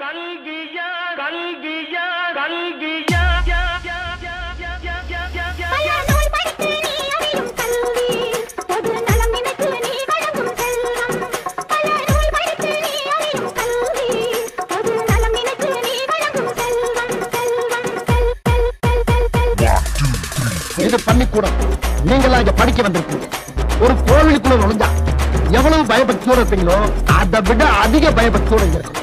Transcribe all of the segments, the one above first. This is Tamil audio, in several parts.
கல்வியா கல்வியா கல்வியா இது பண்ணிக்கூட நீங்களா இங்க படிக்க வந்திருக்கீங்க. ஒரு கோவிலுக்குள்ள நுழைஞ்சா எவ்வளவு பயபக்தியோட இருப்பீங்களோ அதை விட அதிக பயபக்தியோட இருக்கும்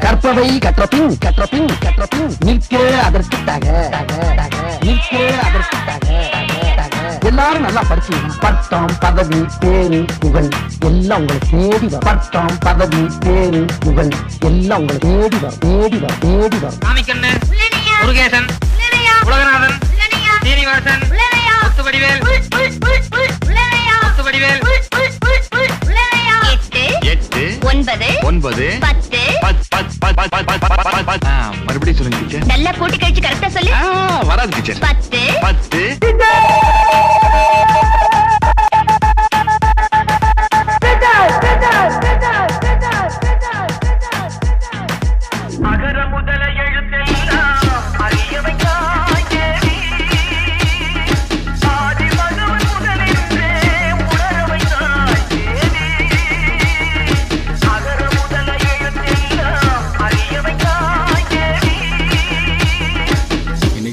கற்பவை கற்ற பின் கற்ற பின் கற்ற பின் நிற்க அதற்கு தக நிற்க அதற்கு தக எல்லாரும் நல்லா படிச்சீங்க பட்டம் பதவி பேரு புகழ். எல்லாம் உங்களை தேடி வரும். பட்டம் பதவி பேரு புகழ். எல்லாம் உங்களை தேடி வரும். தேடி வரும். தேடி வரும். முருகேசன் உலகநாதன் சீனிவாசன் முத்துவடிவேல். ஒன்பது ஒன்பது பத்து மறுபடியும் சொல்லுங்க டீச்சர். நல்லா கூட்டி கழிச்சு கரெக்டா சொல்லு. வராது டீச்சர். பத்து பத்து.